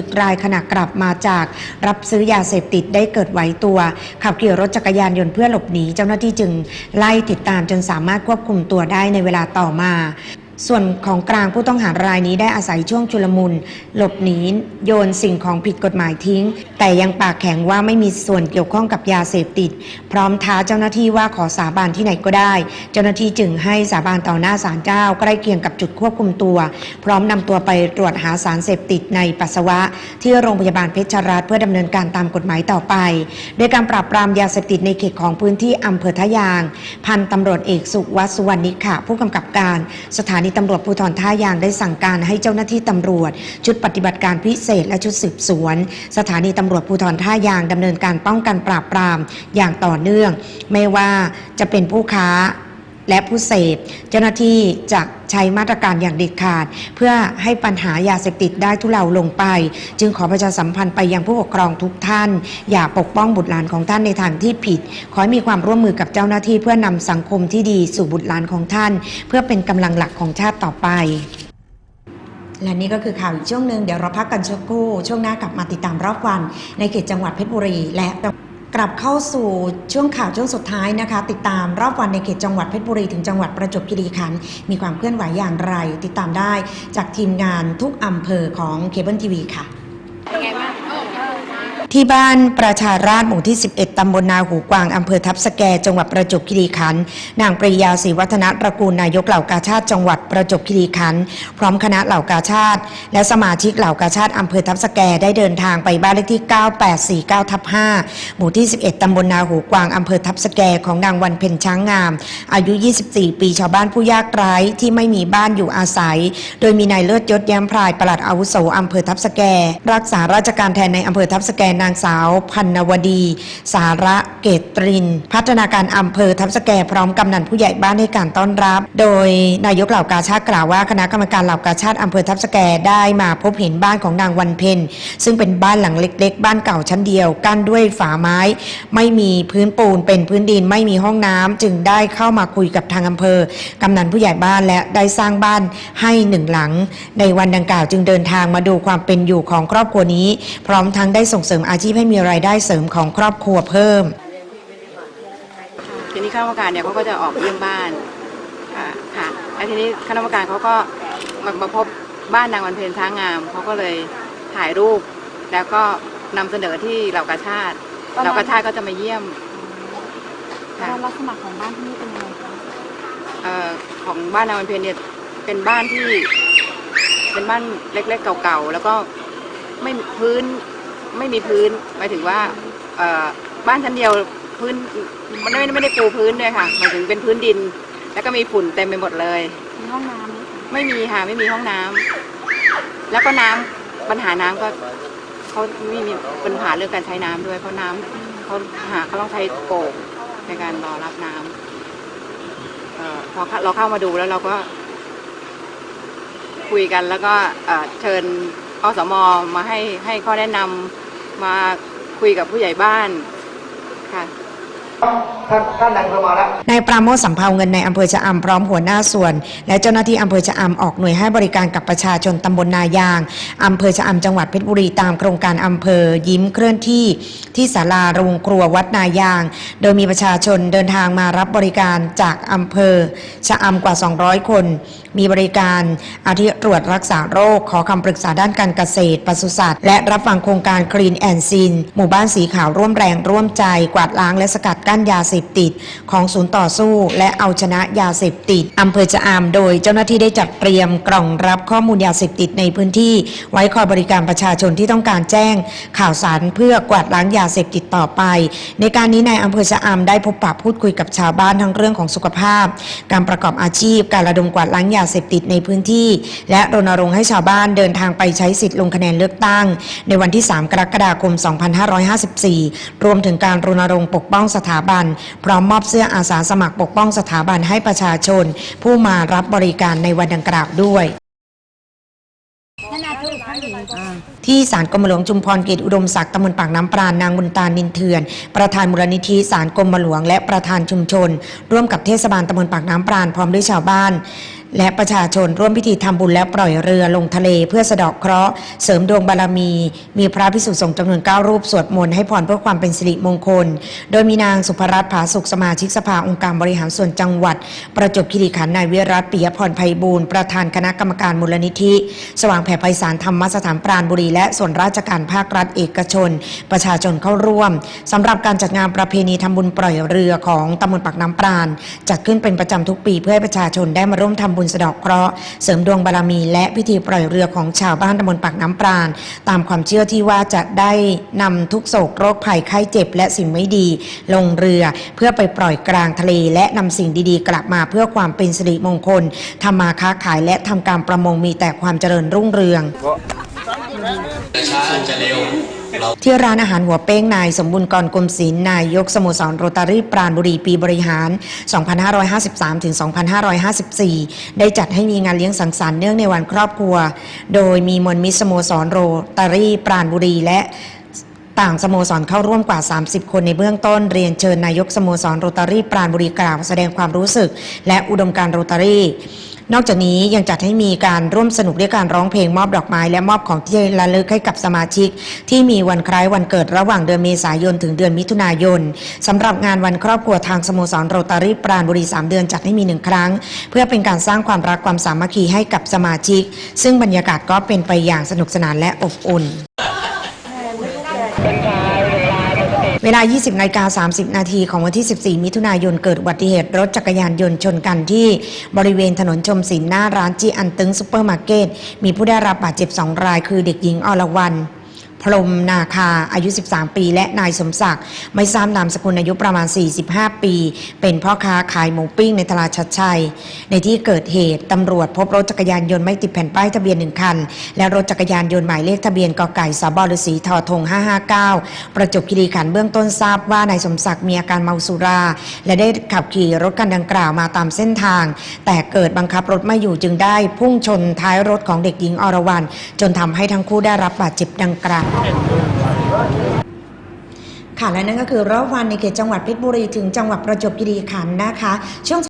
ตึกรายขณะกลับมาจากรับซื้อยาเสพติดได้เกิดไหวตัว ขับขี่รถจักรยานยนต์เพื่อหลบหนี เจ้าหน้าที่จึงไล่ติดตามจนสามารถควบคุมตัวได้ในเวลาต่อมา ส่วนของกลางผู้ต้องหารายนี้ได้อาศัยช่วงชุลมุน หลบหนีโยนสิ่งของผิดกฎหมายทิ้ง แต่ยังปากแข็งว่าไม่มีส่วนเกี่ยวข้องกับยาเสพติด พร้อมท้าเจ้าหน้าที่ว่าขอสาบานที่ไหนก็ได้ เจ้าหน้าที่จึงให้สาบานต่อหน้าศาลเจ้าใกล้เคียงกับจุดควบคุมตัว พร้อมนำตัวไปตรวจหาสารเสพติดในปัสสาวะ ที่โรงพยาบาลเพชรรัตเพื่อดำเนินการตามกฎหมายต่อไป โดยการปราบปรามยาเสพติดในเขตของพื้นที่อำเภอทะยาง พันตำรวจเอกสุวัสดิ์สุวรรณิกะผู้กำกับการสถานีตำรวจภูธรท่ายางได้สั่งการให้เจ้าหน้าที่ตำรวจ ชุดปฏิบัติการพิเศษและชุดสืบสวน สถานีตำรวจภูธรท่ายางดำเนินการป้องกันปราบปรามอย่างต่อเนื่อง ไม่ว่าจะเป็นผู้ค้า และผู้เสพ เจ้าหน้าที่จะใช้มาตรการอย่างเด็ดขาด เพื่อให้ปัญหายาเสพติดได้ทุเลาลงไป จึงขอประชาสัมพันธ์ไปยังผู้ปกครองทุกท่าน อย่าปกป้องบุตรหลานของท่านในทางที่ผิด ขอให้มีความร่วมมือกับเจ้าหน้าที่เพื่อนำสังคมที่ดีสู่บุตรหลานของท่าน เพื่อเป็นกำลังหลักของชาติต่อไปและนี่ก็คือข่าวอีกช่วงหนึ่งเดี๋ยวเราพักกันสักครู่ช่วงหน้ากลับมาติดตามรอบวันในเขตจังหวัดเพชรบุรีและ กลับเข้าสู่ช่วงข่าวช่วงสุดท้ายนะคะ ติดตามรอบวันในเขตจังหวัดเพชรบุรีถึงจังหวัดประจวบคีรีขันธ์มีความเคลื่อนไหวอย่างไร ติดตามได้จากทีมงานทุกอำเภอของเคเบิลทีวีค่ะ ที่บ้านประชาราชหมู่ที่ 11 ตำบลนาหูกวางอำเภอทับสแก จังหวัดประจวบคีรีขันธ์นางปริยาศรีวัฒนตระกูลนายกเหล่ากาชาติจังหวัดประจวบคีรีขันธ์พร้อมคณะเหล่ากาชาติ และสมาชิกเหล่ากาชาติอำเภอทับสแกได้เดินทางไปบ้านเลขที่ 9849ทับ5หมู่ที่ 11 ตำบลนาหูกวางอำเภอทับสแกของนางวันเพ็ญช้างงาม อายุ 24 ปีชาวบ้านผู้ยากไร้ที่ไม่มีบ้านอยู่อาศัย โดยมีนายเลิศยศแย้มพรายปลัดอาวุโสอำเภอทับสแก รักษาราชการแทนในอำเภอทับสแกนางสาวพันนวดี สาระเกตตริน พัฒนาการอำเภอทับสแกพร้อมกำนันผู้ใหญ่บ้านให้การต้อนรับ โดยนายกเหล่ากาชาติกล่าวว่าคณะกรรมการเหล่ากาชาติอำเภอทับสแกได้มาพบเห็นบ้านของนางวันเพ็ญซึ่งเป็นบ้านหลังเล็ก ๆ บ้านเก่าชั้นเดียวกั้นด้วยฝาไม้ ไม่มีพื้นปูนเป็นพื้นดินไม่มีห้องน้ำจึงได้เข้ามาคุยกับทางอำเภอกำนันผู้ใหญ่บ้านและได้สร้างบ้านให้หนึ่งหลัง ในวันดังกล่าวจึงเดินทางมาดูความเป็นอยู่ของครอบครัวนี้ พร้อมทั้งได้ส่งเสริมอาชีพให้มีรายได้เสริมของครอบครัวเพิ่ม ทีนี้คณะกรรมการเนี่ยเขาก็จะออกเยี่ยมบ้านค่ะค่ะแล้วทีนี้คณะกรรมการเขาก็มามาพบบ้านนางวันเพ็ญช้างงามเขาก็เลยถ่ายรูป แล้วก็นำเสนอที่เหล่ากาชาติตอนนั้นเหล่ากาชาติก็จะมาเยี่ยม ค่ะ แล้วลักษณะของบ้านที่นี่เป็นยังไงคะเอ่อของบ้านนางวันเพ็ญเนี่ยเป็นบ้านที่ เป็นบ้านเล็กๆเก่าๆแล้วก็ไม่มีพื้น ไม่มีพื้นหมายถึงว่าเอ่อบ้านชั้นเดียวพื้นมันไม่ไม่ได้ปูพื้นด้วยค่ะหมายถึงเป็นพื้นดิน แล้วก็มีฝุ่นเต็มไปหมดเลย มีห้องน้ำไหมคะไม่มีค่ะไม่มีห้องน้ำแล้วก็น้ำปัญหาน้ำก็เขาไม่มีปัญหาเรื่องการใช้น้ำด้วยเพราะน้ำเขาหาเขาต้องใช้โป่งในการรอรับน้ำเอ่อพอเราเข้ามาดูแล้วเราก็ คุยกันแล้วก็เอ่อเชิญ อสมมาให้ให้ข้อแนะนำมาคุยกับผู้ใหญ่บ้านค่ะท่านท่านนายอำเภอมาแล้วนายปราโมทสัมภาเงินในอำเภอชะอำพร้อมหัวหน้าส่วน และเจ้าหน้าที่อำเภอชะอำออกหน่วยให้บริการกับประชาชนตำบลนายางอำเภอชะอำจังหวัดเพชรบุรีตามโครงการอำเภอยิ้มเคลื่อนที่ที่ศาลาโรงครัววัดนายาง โดยมีประชาชนเดินทางมารับบริการจากอำเภอชะอำกว่า 200 คน มีบริการอาทิตรวจรักษาโรค ขอคำปรึกษาด้านการเกษตรปศุสัตว์ และรับฟังโครงการ Clean and Sin หมู่บ้านสีขาวร่วมแรงร่วมใจ กวาดล้างและสกัดกั้นยาเสพติด ของศูนย์ต่อสู้ และเอาชนะยาเสพติดอำเภอชะอามโดยเจ้าหน้าที่ได้จัดเตรียมกล่องรับข้อมูลยาเสพติดในพื้นที่ ไว้คอยบริการประชาชนที่ต้องการแจ้ง ข่าวสารเพื่อกวาดล้างยาเสพติดต่อไป ในการนี้นายอำเภอชะอามได้พบปะพูดคุยกับชาวบ้านทั้งเรื่องของสุขภาพ การประกอบอาชีพ การระดมกวาดล้างยาเสพติดในพื้นที่ และรณรงค์ให้ชาวบ้านเดินทางไปใช้สิทธิ์ลงคะแนนเลือกตั้ง ในวันที่ 3 กรกฎาคม 2554 รวมถึงการรณรงค์ปกป้องสถาบัน พร้อมมอบเสื้ออาสาสมัครปกป้องสถาบันให้ประชาชน ผู้มารับบริการในวันดังกล่าวด้วยที่ศาลกรมหลวงจุมพรเกตอุดมศักดิ์ตำบลปากน้ำปราณนางบุญตานินเถื่อน ประธานมูลนิธิศาลกรมหลวงและประธานชุมชน ร่วมกับเทศบาลตำบลปากน้ำปราณพร้อมด้วยชาวบ้าน และประชาชนร่วมพิธีทำบุญและปล่อยเรือลงทะเลเพื่อสะเดาะเคราะห์เสริมดวงบารมี มีพระพิสุสงฆ์จำนวน 9 รูปสวดมนต์ให้พรเพื่อความเป็นสิริมงคล โดยมีนางสุภรัตน์ผาสุขสมาชิกสภาองค์การบริหารส่วนจังหวัด ประจบคีรีขันธ์นายวิรัตปิยพรไพบูลย์ประธานคณะกรรมการมูลนิธิ สว่างแผ่ไพศาลธรรมสถานปราณบุรีและส่วนราชการภาครัฐเอกชน ประชาชนเข้าร่วมสำหรับการจัดงานประเพณีทำบุญปล่อยเรือของตำบลปากน้ำปราณจัดขึ้นเป็นประจำทุกปีเพื่อให้ประชาชนได้มาร่วมทำบุญสะดอกเคราะห์เสริมดวงบารมีและพิธีปล่อยเรือของชาวบ้านตำบลปากน้ำปราณ ตามความเชื่อที่ว่าจะได้นำทุกโศกโรคภัยไข้เจ็บ และสิ่งไม่ดี ลงเรือเพื่อไปปล่อยกลางทะเล และนำสิ่งดีๆ กลับมาเพื่อความเป็นสิริมงคลทำมาค้าขายและทำการประมงมีแต่ความเจริญรุ่งเรืองช้าจะเร็ว ที่ร้านอาหารหัวเป้งนายสมบูรณ์กรกรมศิลป์นายกสโมสรโรตารี่ปราณบุรีปีบริหาร 2553 ถึง 2554 ได้จัดให้มีงานเลี้ยงสังสรรค์เนื่องในวันครอบครัว โดยมีมวลมิสโมสรโรตารี่ปราณบุรีและต่างสโมสรเข้าร่วมกว่า 30 คนในเบื้องต้นเรียนเชิญนายกสโมสรโรตารี่ปราณบุรีกล่าวแสดงความรู้สึก และอุดมการโรตารี่ นอกจากนี้ยังจัดให้มีการร่วมสนุกด้วยการร้องเพลงมอบดอกไม้ และมอบของที่ระลึกให้กับสมาชิก ที่มีวันคล้ายวันเกิดระหว่างเดือนเมษายนถึงเดือนมิถุนายนสำหรับงานวันครอบครัวทางสโมสรโรตารีปราณบุรี 3 เดือนจัดให้มีหนึ่งครั้ง เพื่อเป็นการสร้างความรักความสามัคคีให้กับสมาชิก ซึ่งบรรยากาศก็เป็นไปอย่างสนุกสนานและอบอุ่น เวลา 20นาฬิกา30 นาทีของวันที่ 14 มิถุนายน เกิดอุบัติเหตุรถจักรยานยนต์ชนกันที่บริเวณถนนชมศิลป์หน้าร้านจีอันตึงซุปเปอร์มาร์เก็ต มีผู้ได้รับบาดเจ็บ 2 ราย คือเด็กหญิงอรวรรณ พรมนาคาอายุ 13 ปี และนายสมศักดิ์ไม่ทราบนามสกุลอายุประมาณ 45 ปี เป็นพ่อค้าขายหมูปิ้งในตลาดชัดชัย ในที่เกิดเหตุตำรวจพบรถจักรยานยนต์ไม่ติดแผ่นป้ายทะเบียนหนึ่งคัน และรถจักรยานยนต์หมายเลขทะเบียนกไก่สบฤษีทอทง 559 ประจบคีรีขันธ์เบื้องต้นทราบว่านายสมศักดิ์มีอาการเมาสุรา และได้ขับขี่รถคันดังกล่าวมาตามเส้นทาง แต่เกิดบังคับรถไม่อยู่จึงได้ พุ่งชนท้ายรถของเด็กหญิงอรวรรณจนทำให้ทั้งคู่ได้รับบาดเจ็บดังกล่าวค่ะและนั่นก็คือรอบวันในเขตจังหวัดเพชรบุรีถึงจังหวัดประจวบคีรีขันธ์นะคะช่วง